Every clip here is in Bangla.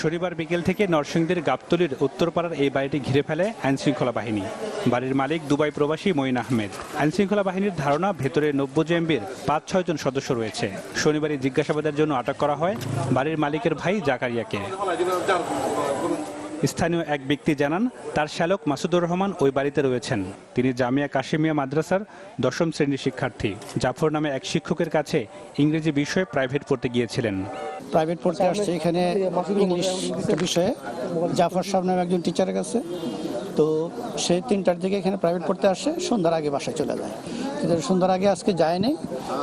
শনিবার বিকেল থেকে নরসিংদীর গাবতলির উত্তরপাড়ার এই বাড়িটি ঘিরে ফেলে আইনশৃঙ্খলা বাহিনী। বাড়ির মালিক দুবাই প্রবাসী মঈন আহমেদ। আইনশৃঙ্খলা বাহিনীর ধারণা, ভেতরে নব্বই জেএমবির পাঁচ ছয় জন সদস্য রয়েছে। শনিবারই জিজ্ঞাসাবাদের জন্য আটক করা হয় বাড়ির মালিকের ভাই জাকারিয়াকে। স্থানীয় এক ব্যক্তি জানান, তার শ্যালক মাসুদুর রহমান ওই বাড়িতে রয়েছেন। তিনি জামিয়া কাশিমিয়া মাদ্রাসার দশম শ্রেণির শিক্ষার্থী। জাফর নামে এক শিক্ষকের কাছে ইংরেজি বিষয়ে প্রাইভেট পড়তে গিয়েছিলেন। প্রাইভেট পড়তে আসছে এখানে ইংলিশ বিষয়ে। জাফর সাহেব নামে একজন টিচারের কাছে। তো সে তিনটার দিকে এখানে প্রাইভেট পড়তে আসে, সন্ধ্যার আগে বাসায় চলে যায়। কিন্তু সন্ধ্যার আগে আজকে যায়নি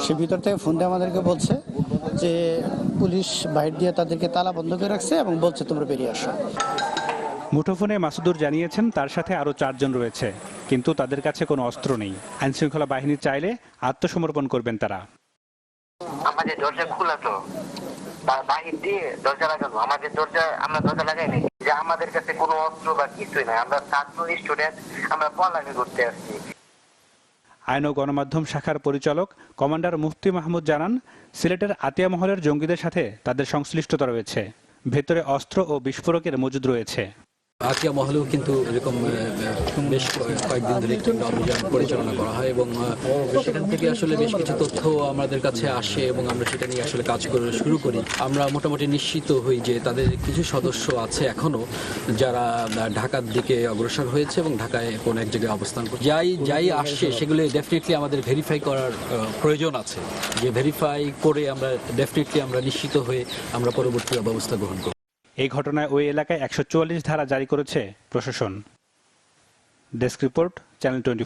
সে ভিতর থেকে ফোন দিয়ে আমাদেরকে বলছে যে, পুলিশ বাইর দিয়ে তাদেরকে তালা বন্ধ করে রাখছে এবং বলছে তোমরা বেরিয়ে আসো। মুঠোফোনে মাসুদুর জানিয়েছেন তার সাথে আরও চারজন রয়েছে কিন্তু তাদের কাছে কোনো অস্ত্র নেই। আইনশৃঙ্খলা বাহিনী চাইলে আত্মসমর্পণ করবেন তারা। আমাদের দরজা খোলা তো। বাহির দিয়ে দরজা লাগানো। আমাদের দরজা আমরা দরজা লাগাইনি যে আমাদের কাছে কোনো অস্ত্র বা কিছুই নাই। আমরা ছাত্র স্টুডেন্ট আমরা পড়ালেখা করতে আসছি। আইন ও গণমাধ্যম শাখার পরিচালক কমান্ডার মুফতি মাহমুদ জানান সিলেটের আতিয়া মহলের জঙ্গিদের সাথে তাদের সংশ্লিষ্টতা রয়েছে। ভেতরে অস্ত্র ও বিস্ফোরকের মজুদ রয়েছে। আতিয়া মহলেও কিন্তু এরকম বেশ কয়েক- কয়েকদিন ধরে একটি অভিযান পরিচালনা করা হয় এবং সেখান থেকে আসলে বেশ কিছু তথ্য আমাদের কাছে আসে এবং আমরা সেটা নিয়ে আসলে কাজ করে শুরু করি। আমরা মোটামুটি নিশ্চিত হই যে তাদের কিছু সদস্য আছে এখনও যারা ঢাকার দিকে অগ্রসর হয়েছে এবং ঢাকায় কোন এক জায়গায় অবস্থান করছে। যাই যাই আসছে সেগুলো ডেফিনেটলি আমাদের ভেরিফাই করার প্রয়োজন আছে। যে ভেরিফাই করে আমরা ডেফিনেটলি আমরা নিশ্চিত হয়ে আমরা পরবর্তী ব্যবস্থা গ্রহণ করব। এই ঘটনায় ওই এলাকায় একশো চুয়াল্লিশ ধারা জারি করেছে প্রশাসন। Desk report channel twenty